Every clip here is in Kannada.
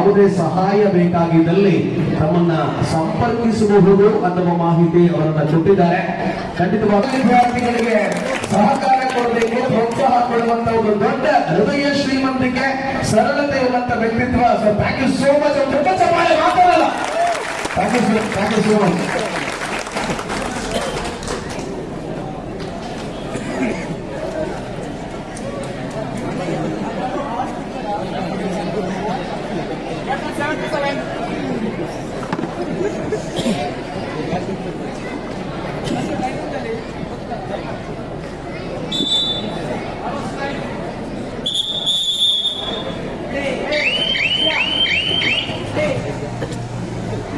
ಯಾವುದೇ ಸಹಾಯ ಬೇಕಾಗಿದ್ದಲ್ಲಿ ತಮ್ಮನ್ನ ಸಂಪರ್ಕಿಸಬಹುದು ಅನ್ನುವ ಮಾಹಿತಿ ಅವರನ್ನ ಕೊಟ್ಟಿದ್ದಾರೆ. ಖಂಡಿತವಾಗಿ ವಿದ್ಯಾರ್ಥಿಗಳಿಗೆ ಸಹಕಾರ ಕೊಡಬೇಕು, ಪ್ರೋತ್ಸಾಹ ಕೊಡುವಂತ ಒಂದು ದೊಡ್ಡ ಹೃದಯ ಶ್ರೀಮಂತಿಕೆ ಸರಳತೆ ಇರುವಂತ ವ್ಯಕ್ತಿತ್ವ so thank so much thank you thank you so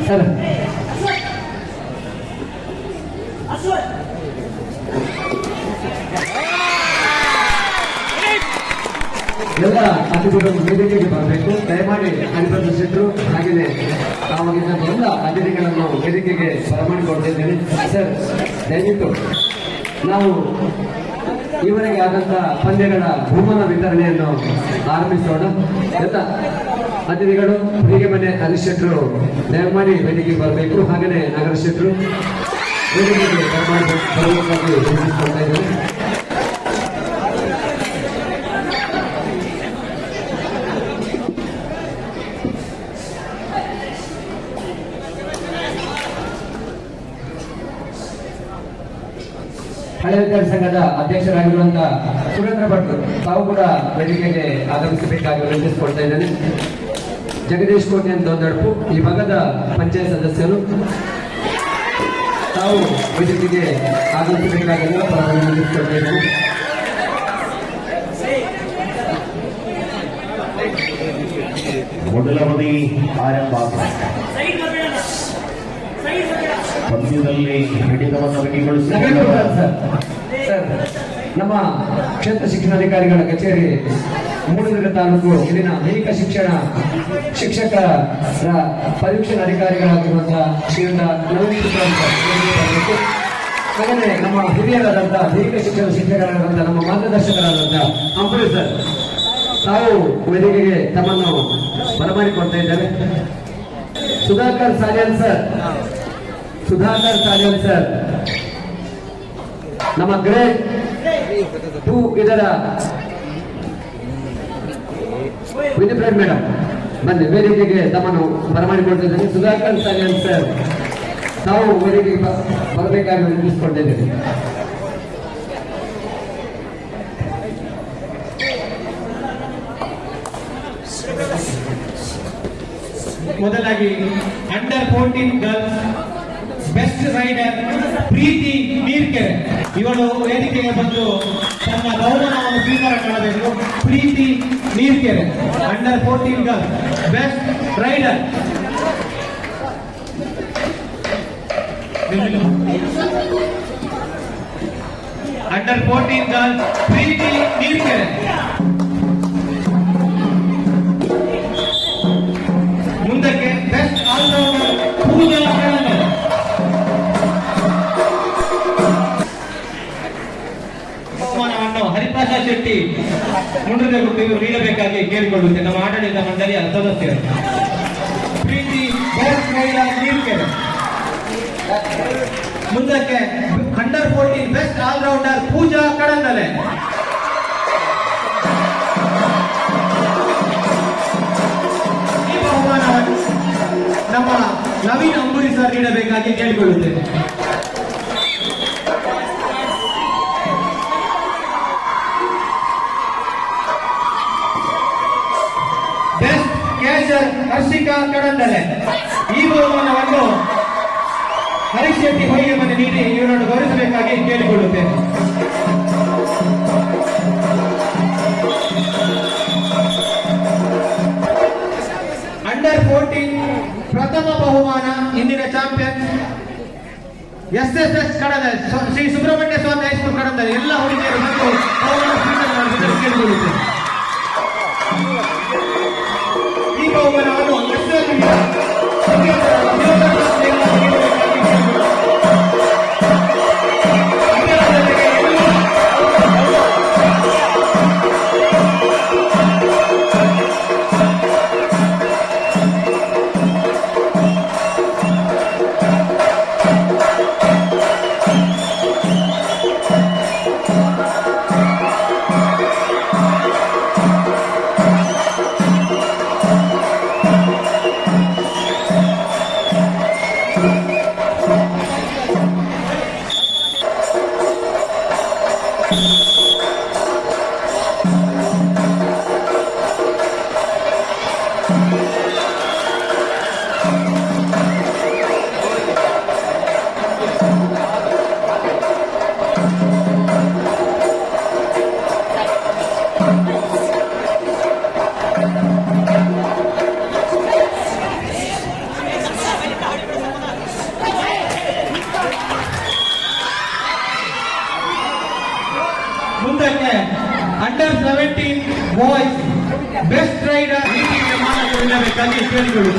sir ಎಲ್ಲ ಅತಿಥಿಗಳು ವೇದಿಕೆಗೆ ಬರಬೇಕು. ದಯಮಾಡಿ ಅನಿಬಂಧ ಹಾಗೆಯೇ ಇದನ್ನು ಎಲ್ಲ ಅತಿಥಿಗಳನ್ನು ವೇದಿಕೆಗೆ ಬರಮಾಡಿಕೊಡ್ತಿದ್ದೇನೆ. ಸರ್, ದಯವಿಟ್ಟು ನಾವು ಇವರಿಗೆ ಆದಂತ ಪಂದ್ಯಗಳ ಭೂಮನ ವಿತರಣೆಯನ್ನು ಆರಂಭಿಸೋಣ. ಎಲ್ಲ ಅತಿಥಿಗಳು ಹೀಗೆ ಮನೆ ಹರೀಶ್ ಶೆಟ್ಟರು ದಯಮಾಡಿ ವೇದಿಕೆಗೆ ಬರಬೇಕು. ಹಾಗೆಯೇ ನಗರ ಶೆಟ್ಟರು ವೇದಿಕೆಗೆ ಬರಮಾಡಿ ಬರಬೇಕಾಗಿ ಸಂಘದ ಅಧ್ಯಕ್ಷರಾಗಿರುವಂತಹ ಸುರೇಂದ್ರ ಭಟ್ರು ತಾವು ಕೂಡ ವೇದಿಕೆಗೆ ಆಗಮಿಸಬೇಕಾಗಿ ವಿನಂತಿಸಿಕೊಳ್ತಾ ಇದ್ದೇನೆ. ಜಗದೀಶ್ ಕೋಟೆ ಅಂತ ದೊಡ್ಡಪ್ಪು ಈ ಭಾಗದ ಪಂಚಾಯತ್ ಸದಸ್ಯರು ತಾವು ವೇದಿಕೆಗೆ ಆಗಮಿಸಬೇಕಾಗಿ ಇದ್ದೇನೆ. ಮೊದಲ ಆರಂಭ ಪಂದ್ಯದಲ್ಲಿ ಹಿಡಿತವನ್ನು ನಗರಕ್ಕೆ ನಮ್ಮ ಕ್ಷೇತ್ರ ಶಿಕ್ಷಣಾಧಿಕಾರಿಗಳ ಕಚೇರಿ ಮೂಡಬಿದ್ರೆ ತಾಲೂಕು ಇಲ್ಲಿನ ಅನೇಕ ಶಿಕ್ಷಣ ಶಿಕ್ಷಕರ ಪರೀಕ್ಷಣಾಧಿಕಾರಿಗಳಾಗಿರುವಂತಹ ಶ್ರೀಯುತ ನವೀನ್ ನಮ್ಮ ಹಿರಿಯರಾದಂತಹ ದೈಹಿಕ ಶಿಕ್ಷಣ ಶಿಕ್ಷಕರಾದಂತಹ ನಮ್ಮ ಮಾರ್ಗದರ್ಶಕರಾದಂತಹ ಅಂಬರೀಶ್ ಸರ್, ತಾವು ವೇದಿಕೆಗೆ ತಮ್ಮನ್ನು ಬರಮಾಡಿಕೊಡ್ತಾ ಇದ್ದಾರೆ ಸುಧಾಕರ್ ಸಾಲಿಯನ್ ಸರ್, ಸುಧಾಕರ್ ಸಾಲಿಯನ್ ಸರ್ ನಮ್ಮ ಗ್ರೇಟ್ ಟೂ ಇದರ ವಿನಿಫ್ರೆಡ್ ಮೇಡಮ್ ಬನ್ನಿ, ವೇದಿಕೆಗೆ ತಮ್ಮನ್ನು ಬರಮಾಡಿಕೊಳ್ತಿದ್ದೇನೆ ಸುಧಾಕರ್ ಸಾಲಿಯನ್ ಸರ್, ತಾವು ವೇದಿಕೆಗೆ ಬರಬೇಕಾಗಿ ವಿನಂತಿಸಿಕೊಂಡಿದ್ದೇನೆ ಮೊದಲಾಗಿ under fourteen girls best rider Preethi, Neerkere. ಇವಳು ವೇದಿಕೆಗೆ ಬಂದು ತನ್ನ ಬಹುಮಾನವನ್ನು ಸ್ವೀಕಾರ ಮಾಡಬೇಕು. Preethi Neerkere under fourteen girls best rider under fourteen girls Preethi Neerkere. ಮುಂದಕ್ಕೆ ಬೆಸ್ಟ್ ಆಲ್ರೌಂಡರ್ ಪೂಜಾ ಮುಂಡ್ರದ ಗುರುತಿಗೆ ನೀಡಬೇಕಾಗಿ ಕೇಳಿಕೊಳ್ಳುತ್ತೆ. ನಮ್ಮ ಆಡಳಿತ ಮಂಡಳಿ ಸದಸ್ಯರು. ಪ್ರೀತಿ ಮುಂದಕ್ಕೆ under fourteen best all rounder Pooja Kadandale. ಈ ನಮ್ಮ ನವೀನ್ ಅಂಬುರಿ ಸರ್ ನೀಡಬೇಕಾಗಿ ಕೇಳಿಕೊಳ್ಳುತ್ತೇನೆ. ಕಡಂದಲೆ. ಈ ಬಹುಮಾನವನ್ನು ಹರೀಶ್ ಶೆಟ್ಟಿ ಹೊಯ್ಗೆ ಮನೆ ನೀಡಿ ಇವರನ್ನು ಗೌರವಿಸಬೇಕಾಗಿ ಕೇಳಿಕೊಳ್ಳುತ್ತೇನೆ. ಅಂಡರ್ ಫೋರ್ಟೀನ್ ಪ್ರಥಮ ಬಹುಮಾನ, ಇಂದಿನ ಚಾಂಪಿಯನ್ ಎಸ್ ಎಸ್ ಎಸ್ ಸ್ವ- ಶ್ರೀ ಸುಬ್ರಹ್ಮಣ್ಯ ಸ್ವಾಮಿ ಹೈಸ್ಕೂಲ್ ಕಡದಲ್ಲಿ ಎಲ್ಲ ಹುಡುಗಿಯರು ಬಂದು ಕೇಳಿಕೊಳ್ಳುತ್ತೇನೆ. ಎಸ್ಎಲ್ ಮುಂದಕ್ಕೆ ಮಾನಕರಿಲ್ಲಬೇಕಾಗಿ ಕೇಳಿಕೊಳ್ಳುತ್ತೇವೆ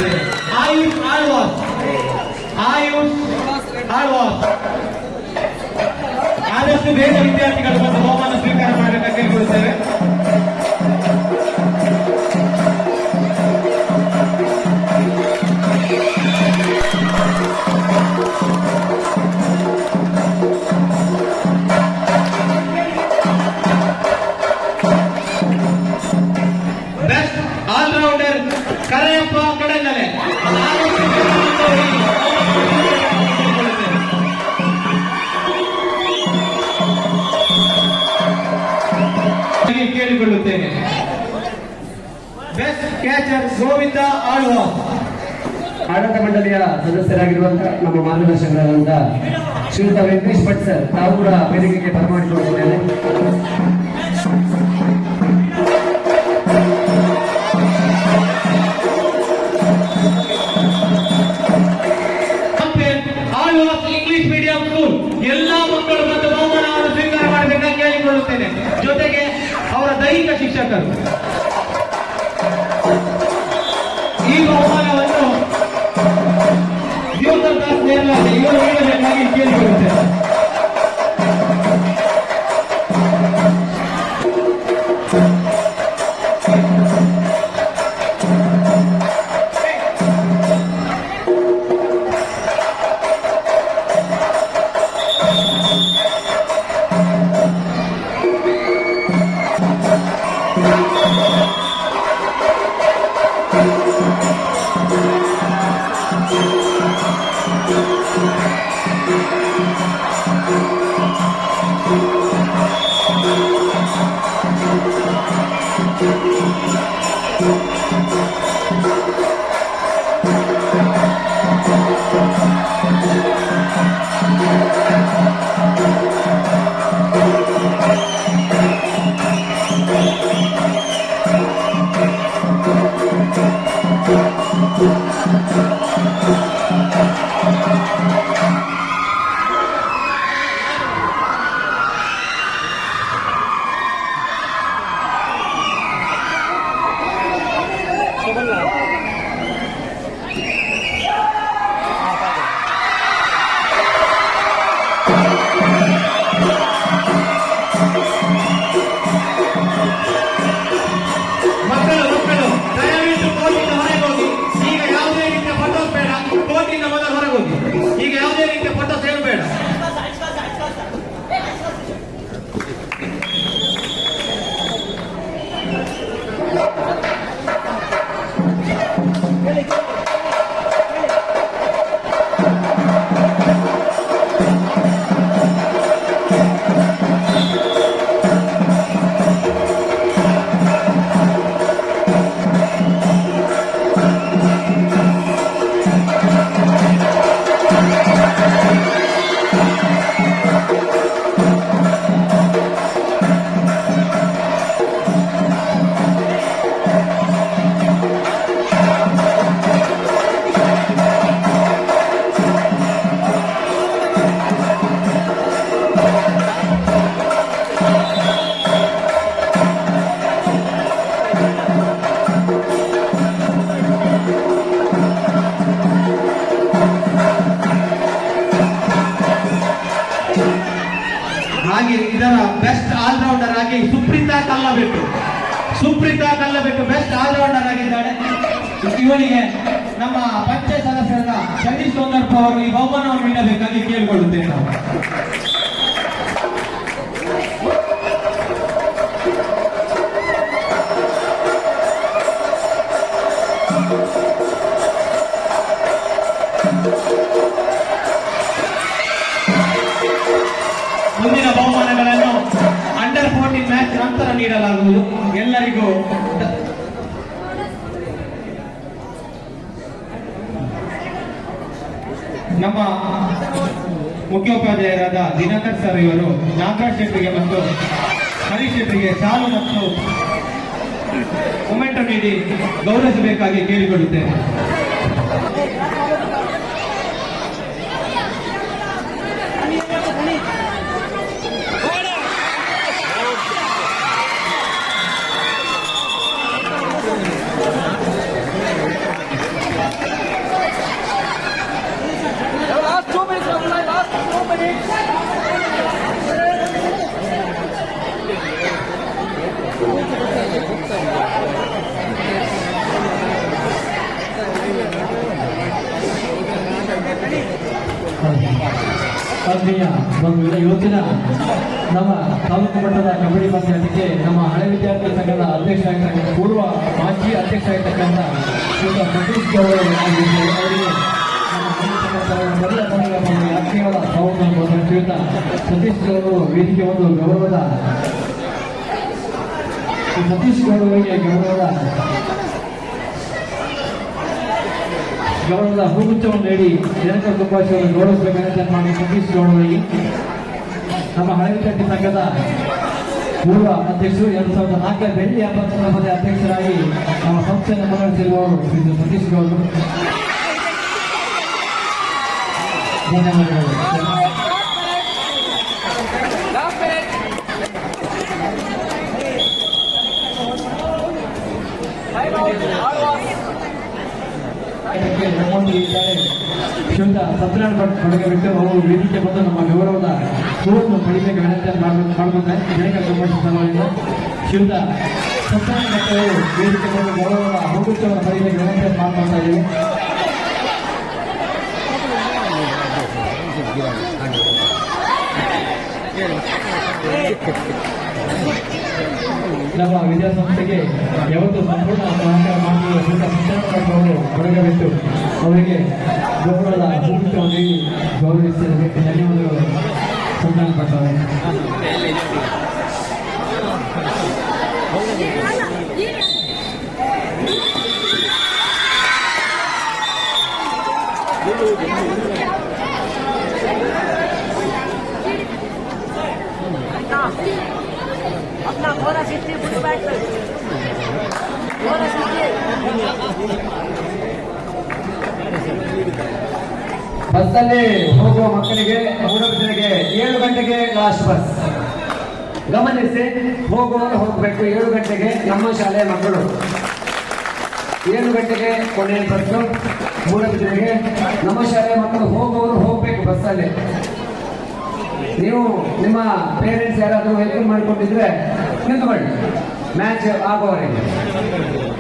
ಕ್ಯಾಚರ್ ಗೋವಿಂದ ಆಳುವ. ಆಡಳಿತ ಮಂಡಳಿಯ ಸದಸ್ಯರಾಗಿರುವಂತಹ ನಮ್ಮ ಮಾರ್ಗದರ್ಶಕರಾದಂತ ಶ್ರೀಯುತ ವೆಂಕಟೇಶ್ ಭಟ್ ಸರ್ ತಾವು ಕೂಡ ವೇದಿಕೆಗೆ ಆಳ್ವಾಸ್ ಇಂಗ್ಲಿಷ್ ಮೀಡಿಯಂ ಸ್ಕೂಲ್ ಎಲ್ಲಾ ಮಕ್ಕಳು ಮತ್ತು ಬಹುಮಾನವನ್ನು ಸ್ವೀಕಾರ ಮಾಡಬೇಕಾಗಿ ಕೇಳಿಕೊಳ್ಳುತ್ತೇನೆ. ಜೊತೆಗೆ ಅವರ ದೈಹಿಕ ಶಿಕ್ಷಕರು. ಈ ಬಹುಮಾನವನ್ನು ಯುವಕರ ದಾಸ್ ನೇರಲಾಗಿ Supreetha Kallabettu Supreetha Kallabettu best all rounder ಆಗಿದ್ದಾಳೆ ಇವನಿಗೆ ನಮ್ಮ ಪಂಚಾಯತ್ ಸದಸ್ಯರಾದ ಜಗದೀಶ್ ಸೋಂದರ್ಪ ಅವರು ಈ ಬಹುಮಾನವನ್ನು ನೀಡಬೇಕಾಗಿ ಕೇಳಿಕೊಳ್ಳುತ್ತೇವೆ ನಾವು. ನೀಡಲಾಗುವುದು. ಎಲ್ಲರಿಗೂ ನಮ್ಮ ಮುಖ್ಯೋಪಾಧ್ಯಾಯರಾದ ದಿನಕರ್ ಸರ್ ಇವರು ನಾಗರಾಜ್ ಶೆಟ್ಟಿಗೆ ಮತ್ತು ಹರೀಶ್ ಶೆಟ್ಟಿಗೆ ಸಾಲು ಮತ್ತು ಮೊಮೆಂಟು ನೀಡಿ ಗೌರವಿಸಬೇಕಾಗಿ ಕೇಳಿಕೊಳ್ಳುತ್ತೇನೆ. ಆತ್ಮೀಯ ಯೋಚನೆ ನಮ್ಮ ತಾಲೂಕು ಮಟ್ಟದ ಕಬಡ್ಡಿ ಪಂದ್ಯಾಟಕ್ಕೆ ನಮ್ಮ ಹಳೆ ವಿದ್ಯಾರ್ಥಿ ಸಂಘದ ಅಧ್ಯಕ್ಷ ಆಗಿರ್ತಕ್ಕಂಥ, ಪೂರ್ವ ಮಾಜಿ ಅಧ್ಯಕ್ಷ ಆಗಿರ್ತಕ್ಕಂಥ ಸತೀಶ್ ಅವರಿಗೆ ಆತ್ಮೀಯವಾದ ಸ್ವಾಗತವನ್ನು ಕೋರುತ್ತೇನೆ. ಸತೀಶ್ ಗೌಡರು ವೇದಿಕೆ ಒಂದು ಗೌರವದ ಸತೀಶ್ ಗೌಡರಿಗೆ ಗೌರವದ ಗೌರವದ ಹೂಗುಚ್ಛವನ್ನು ನೀಡಿ ಜನಕ ಕುಂಭಾಶಿಯನ್ನು ಗೌರವಿಸಬೇಕಂತ ಮಾಡಿ ಸತೀಶ್ ಗೌಡರಿಗೆ ನಮ್ಮ ಹಳೆ ವಿದ್ಯಾರ್ಥಿ ಸಂಘದ ಪೂರ್ವ ಅಧ್ಯಕ್ಷರು ಎರಡು ಸಾವಿರದ ನಾಲ್ಕರ ಬೆಳ್ಳಿ ಹಬ್ಬದ ಅಧ್ಯಕ್ಷರಾಗಿ ನಮ್ಮ ಸಂಸ್ಥೆಯನ್ನು ಮುನ್ನಡೆಸಿರುವವರು ಶ್ರೀ ಸತೀಶ್ ಗೌಡರು. ಧನ್ಯವಾದಗಳು. ಇದಕ್ಕೆ ನಮ್ಮೊಂದಿಗೆ ಇದ್ದಾರೆ ಶುದ್ಧ ಸತ್ಯನಾರಾಯಣ ಭಟ್ ಬಿಟ್ಟು ಅವರು ವೇದಿಕೆ ಬಂದು ನಮ್ಮ ಗೌರವದ ಹೂವನ್ನು ಪಡಿಬೇಕು ವಿನಂತಿ ಮಾಡ್ಕೊಂಡೆ ಜನಕ ಕಮ್ಮಟಿ ಸಭೆಯಿಂದ ಶುದ್ಧ ಸತ್ಯನಾರಾಯಣ ಭಟ್ ಅವರು ವೇದಿಕೆ ಬಂದು ಗೌರವದ ಹೂಗುಚ್ಚವನ್ನು ಪಡಿಬೇಕು ಮಾಡ್ಕೊಳ್ತಾ ಇದ್ದೀವಿ ನಮ್ಮ ವಿದ್ಯಾಸಂಸ್ಥೆಗೆ ಯಾವತ್ತು ಸಂಪೂರ್ಣ ಸಹಕಾರ ಮಾಡುವ ಶಿಕ್ಷಣವನ್ನು ಭಟ್ ಅವರಿಗೆ ಗೌರವದ ಹೂಗುಚ್ಚವನ್ನು ನೀಡಿ ಗೌರವಿಸಿದರೆ ಧನ್ಯವಾದಗಳು. ಸಂತಾನ ಭಟ್ ಬಸ್ಸಲ್ಲಿ ಹೋಗುವ ಮಕ್ಕಳಿಗೆ ಹುಡುಗರಿಗೆ ಏಳು ಗಂಟೆಗೆ ಲಾಸ್ಟ್ ಬಸ್ ಗಮನಿಸಿ ಹೋಗುವವರು ಹೋಗಬೇಕು. ಏಳು ಗಂಟೆಗೆ ನಮ್ಮ ಶಾಲೆಯ ಮಕ್ಕಳು. ಏಳು ಗಂಟೆಗೆ ಕೊನೆಯ ಬಸ್ಸು ಮೂಡಬಿದ್ರಿಗೆ ನಮ್ಮ ಶಾಲೆಯ ಮಕ್ಕಳು ಹೋಗುವವರು ಹೋಗಬೇಕು ಬಸ್ಸಲ್ಲಿ. ನೀವು ನಿಮ್ಮ ಪೇರೆಂಟ್ಸ್ ಯಾರಾದರೂ ವೆಲ್ಕಮ್ ಮಾಡಿಕೊಂಡಿದ್ರೆ ನಿಂತುಕೊಳ್ಳಿ. Mental agorim.